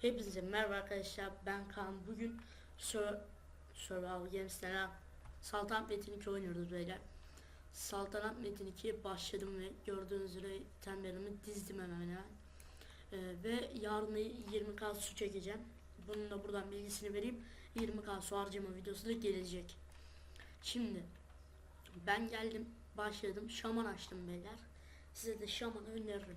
Hepinize merhaba arkadaşlar ben Kaan. Bugün Sur Survival Games'ten Saltanat Metin 2 oynuyoruz beyler. Saltanat Metin 2'ye başladım ve gördüğünüz üzere itemlerimi dizdim hemen hemen. Ee, Ve yarın 20k su çekeceğim. Bunun da buradan bilgisini vereyim. 20k su harcama videosu da gelecek. Şimdi ben geldim başladım. Şaman açtım beyler. Size de şamanı öneririm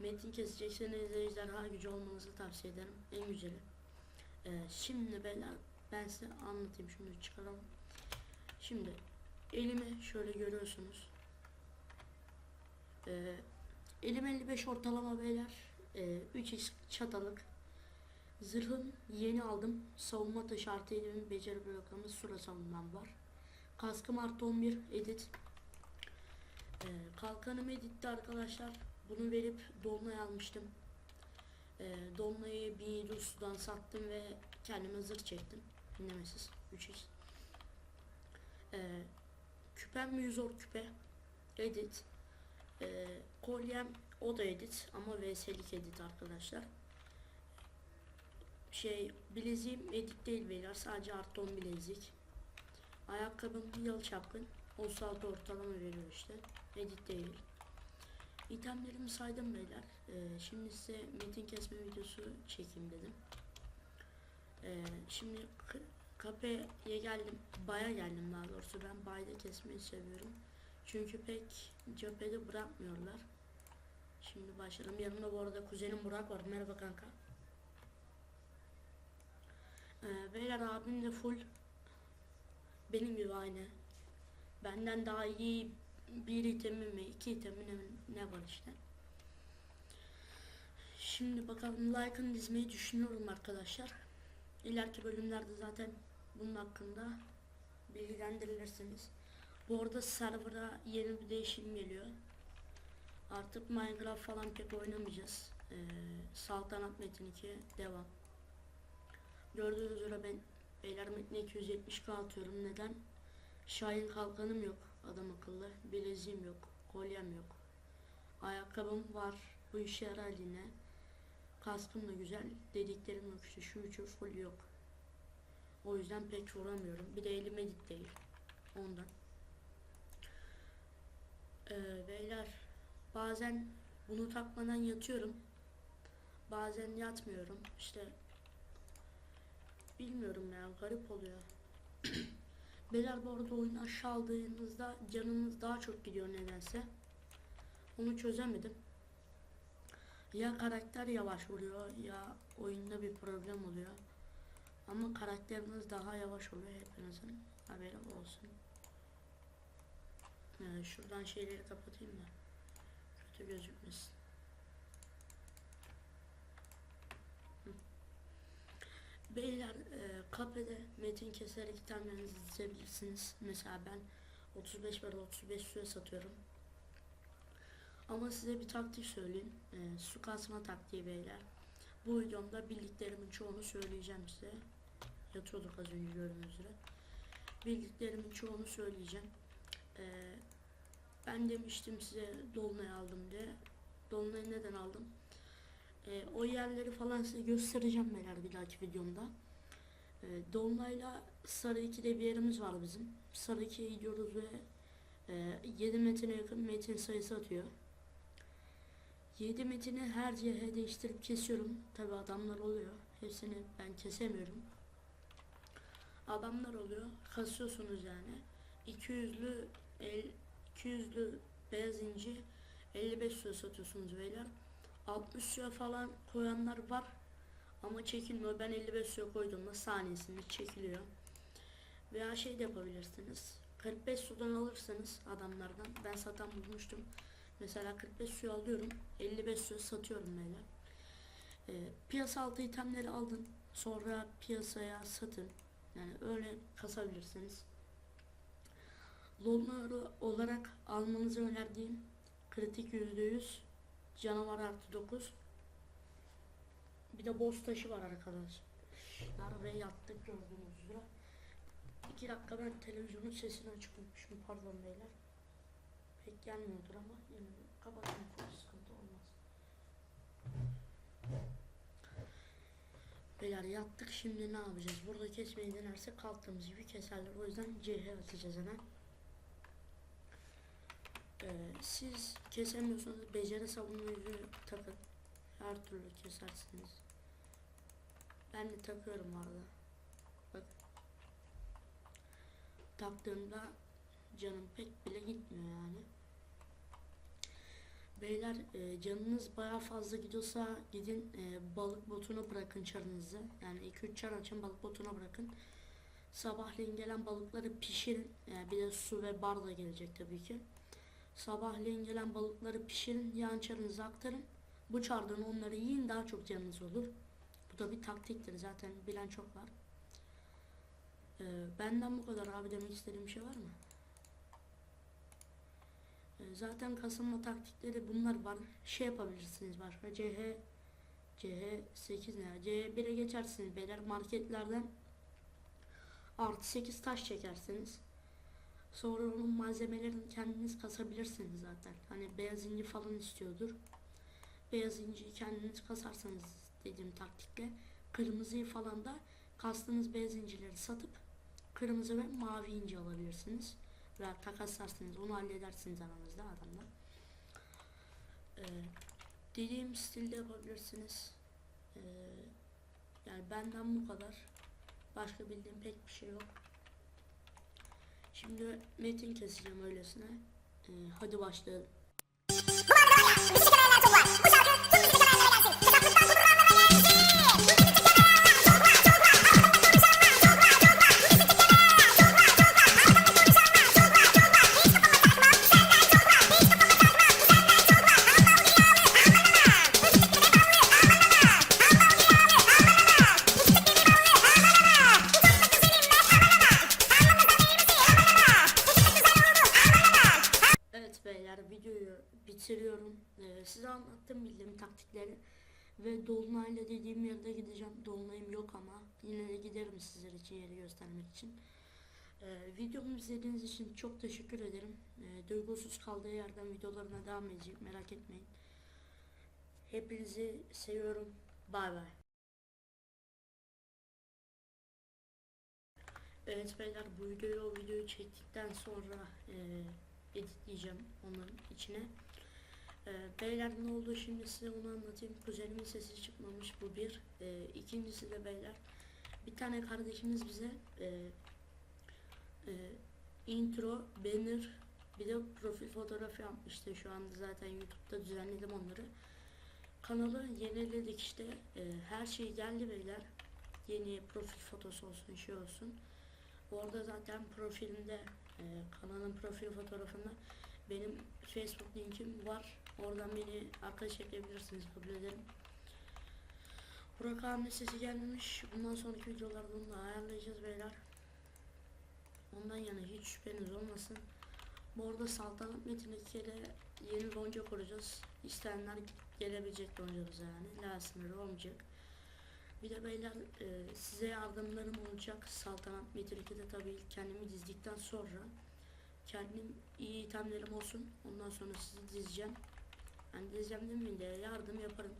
Metin kesecekseniz ejderha gücü olmanızı tavsiye ederim. En güzeli. Ee, şimdi beyler ben size anlatayım. Şunu çıkaralım. Şimdi elimi şöyle görüyorsunuz. Ee, elim 55 ortalama beyler. Ee, 3x çatalık. Zırhım yeni aldım. Savunma taşı artı elimin beceri bloklama sura savunmam var. Kaskım artı 11 edit. Ee, kalkanım editti arkadaşlar. Bunu verip Dolunay almıştım. Ee, Dolunay'ı bir sudan sattım ve kendime zırh çektim. Dinlemesiz. 3x. Ee, küpem Müzor küpe. Edit. Ee, kolyem o da edit ama VS'lik edit arkadaşlar. Şey bileziğim edit değil beyler sadece artı 10 bilezik. Ayakkabım yıl çapkın. 36 ortalama veriyor işte. Edit değil. İtemlerimi saydım beyler. Ee, şimdi size metin kesme videosu çekeyim dedim. Ee, şimdi kafeye geldim. Baya geldim daha doğrusu. Ben bayda kesmeyi seviyorum. Çünkü pek cephede bırakmıyorlar. Şimdi başlayalım. Yanımda bu arada kuzenim Burak var. Merhaba kanka. Ee, beyler abim de full benim gibi aynı. Benden daha iyi bir itemi mi iki itemi ne, ne var işte. Şimdi bakalım like'ını dizmeyi düşünüyorum arkadaşlar. İleriki bölümlerde zaten bunun hakkında bilgilendirilirsiniz. Bu arada server'a yeni bir değişim geliyor. Artık Minecraft falan pek oynamayacağız. Ee, Saltanat Metin 2 devam. Gördüğünüz üzere ben Beyler Metin 270k atıyorum. Neden? Şahin kalkanım yok adam akıllı. Bileziğim yok. Kolyem yok. Ayakkabım var. Bu işe yarar yine. Kaskım da güzel. Dediklerim yok işte. Şu üçü full yok. O yüzden pek vuramıyorum. Bir de elim edit değil. Ondan. Ee, beyler bazen bunu takmadan yatıyorum. Bazen yatmıyorum. İşte bilmiyorum ya garip oluyor. Beyler bu arada oyunu aşağı aldığınızda canınız daha çok gidiyor nedense. Onu çözemedim. Ya karakter yavaş vuruyor ya oyunda bir problem oluyor. Ama karakteriniz daha yavaş oluyor hepinizin haberi olsun. Ee, şuradan şeyleri kapatayım da kötü gözükmesin. Beyler e, kafede metin keserek itemlerinizi dizebilirsiniz. Mesela ben 35 var 35 suya satıyorum. Ama size bir taktik söyleyeyim. E, su kasma taktiği beyler. Bu videomda bildiklerimin çoğunu söyleyeceğim size. Yatıyorduk az önce gördüğünüz üzere. Bildiklerimin çoğunu söyleyeceğim. E, ben demiştim size Dolunay aldım diye. Dolunay'ı neden aldım? E, o yerleri falan size göstereceğim beyler bir dahaki videomda. E, Dolunay'la Sarı 2'de bir yerimiz var bizim. Sarı 2'ye gidiyoruz ve e, 7 metine yakın metin sayısı atıyor. 7 metini her CH değiştirip kesiyorum. Tabi adamlar oluyor. Hepsini ben kesemiyorum. Adamlar oluyor. Kasıyorsunuz yani. 200'lü el, 200'lü beyaz inci 55 suya satıyorsunuz beyler. 60 suya falan koyanlar var. Ama çekilmiyor. Ben 55 suya koyduğumda saniyesinde çekiliyor. Veya şey de yapabilirsiniz. 45 sudan alırsanız adamlardan ben satan bulmuştum. Mesela 45 suyu alıyorum. 55 suya satıyorum beyler. Ee, piyasa altı itemleri aldın. Sonra piyasaya satın. Yani öyle kasabilirsiniz. Lolları olarak almanızı önerdiğim kritik %100 canavar artı 9 bir de boss taşı var arkadaşlar ve yattık gördüğünüz üzere. 2 dakika ben televizyonun sesini açık unutmuşum pardon beyler. Pek gelmiyordur ama yine de kapatayım. Sıkıntı olmaz. Beyler yattık. Şimdi ne yapacağız? Burada kesmeyi denersek kalktığımız gibi keserler. O yüzden CH atacağız hemen. Ee, siz kesemiyorsanız beceri savunmayıcı takın. Her türlü kesersiniz. Ben de takıyorum arada. Bak. Taktığımda canım pek bile gitmiyor yani. Beyler e, canınız baya fazla gidiyorsa gidin e, balık botunu bırakın çarınızı. Yani 2-3 çar açın balık botuna bırakın. Sabahleyin gelen balıkları pişirin. Yani bir de su ve bar da gelecek tabii ki. Sabahleyin gelen balıkları pişirin. Yan çarınıza aktarın. Bu çardan onları yiyin daha çok canınız olur. Bu da bir taktiktir zaten bilen çok var. E, benden bu kadar abi demek istediğim bir şey var mı? E, Zaten kasılma taktikleri bunlar var. Şey yapabilirsiniz başka. CH CH 8 ne? CH1'e geçersiniz beyler marketlerden artı 8 taş çekersiniz. Sonra onun malzemelerini kendiniz kasabilirsiniz zaten. Hani beyaz inci falan istiyordur. Beyaz inciyi kendiniz kasarsanız dediğim taktikle kırmızıyı falan da kastığınız beyaz incileri satıp kırmızı ve mavi inci alabilirsiniz veya takaslarsınız onu halledersiniz aranızda adamla. Ee, dediğim stilde yapabilirsiniz. Ee, yani benden bu kadar. Başka bildiğim pek bir şey yok. Şimdi metin keseceğim öylesine. Ee, hadi başlayalım. Evet bitiriyorum. Ee, size anlattım bildiğim taktikleri. Ve Dolunay'la dediğim yerde gideceğim. Dolunay'ım yok ama yine de giderim sizler için yeri göstermek için. Ee, videomu izlediğiniz için çok teşekkür ederim. Ee, duygusuz kaldığı yerden videolarına devam edecek merak etmeyin. Hepinizi seviyorum. Bay bay. Evet beyler bu videoyu o videoyu çektikten sonra e, editleyeceğim onların içine. E, beyler ne oldu şimdi size onu anlatayım. Kuzenimin sesi çıkmamış bu bir. E, ikincisi de beyler bir tane kardeşimiz bize e, e, intro, banner bir de profil fotoğrafı yapmıştı. Şu anda zaten YouTube'da düzenledim onları. Kanalı yeniledik işte. E, her şey geldi beyler. Yeni profil fotosu olsun, şey olsun. Orada zaten profilimde e, kanalın profil fotoğrafında benim Facebook linkim var. Oradan beni arkadaş ekleyebilirsiniz kabul ederim. Burak Ahmet sesi gelmemiş. Bundan sonraki videolarda bunu da ayarlayacağız beyler. Ondan yana hiç şüpheniz olmasın. Bu arada Saltanat Metin 2 ile yeni lonca kuracağız. İsteyenler gelebilecek loncamız yani. La sınırı olmayacak. Bir de beyler e, size yardımlarım olacak. Saltanat Metin 2'de tabii kendimi dizdikten sonra kendim iyi itemlerim olsun. Ondan sonra sizi dizeceğim. Dizeceğim demeyeyim de yardım yaparım.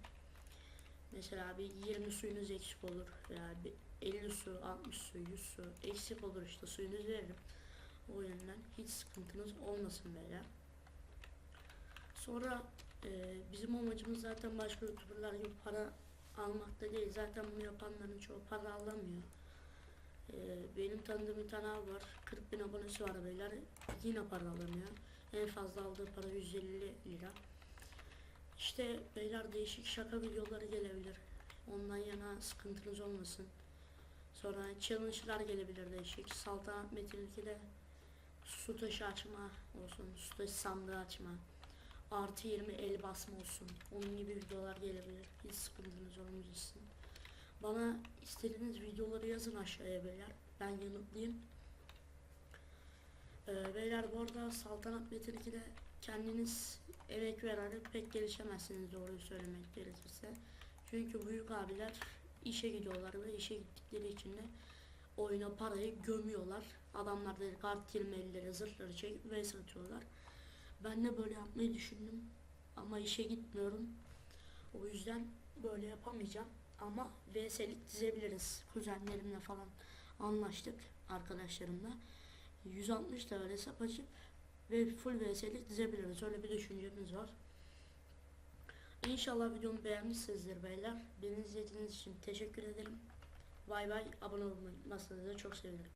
Mesela bir 20 suyunuz eksik olur. Veya bir 50 su, 60 su, 100 su eksik olur işte suyunuz veririm. O yönden hiç sıkıntınız olmasın beyler. Sonra e, bizim amacımız zaten başka youtuberlar gibi para almakta değil. Zaten bunu yapanların çoğu para alamıyor. Ee, benim tanıdığım bir tane abi var. 40 bin abonesi var beyler. Yine para alamıyor. En fazla aldığı para 150 lira. İşte beyler değişik şaka videoları gelebilir. Ondan yana sıkıntınız olmasın. Sonra challenge'lar gelebilir değişik. Saltanat Metin 2'de su taşı açma olsun. Su taşı sandığı açma artı 20 el basma olsun. Onun gibi videolar gelebilir. Hiç sıkıntınız olmayacak. Bana istediğiniz videoları yazın aşağıya beyler. Ben yanıtlayayım. Ee, beyler bu arada Saltanat Metin 2'de kendiniz emek vererek pek gelişemezsiniz doğruyu söylemek gerekirse. Çünkü büyük abiler işe gidiyorlar ve işe gittikleri için de oyuna parayı gömüyorlar. Adamlar da kart 20 50 zırhları çekip ve satıyorlar. Ben de böyle yapmayı düşündüm ama işe gitmiyorum. O yüzden böyle yapamayacağım. ama VS'lik dizebiliriz. Kuzenlerimle falan anlaştık arkadaşlarımla. 160 TL hesap açıp ve full VS'lik dizebiliriz. Öyle bir düşüncemiz var. İnşallah videomu beğenmişsinizdir beyler. Beni izlediğiniz için teşekkür ederim. Bay bay. Abone olmayı unutmazsanız çok sevinirim.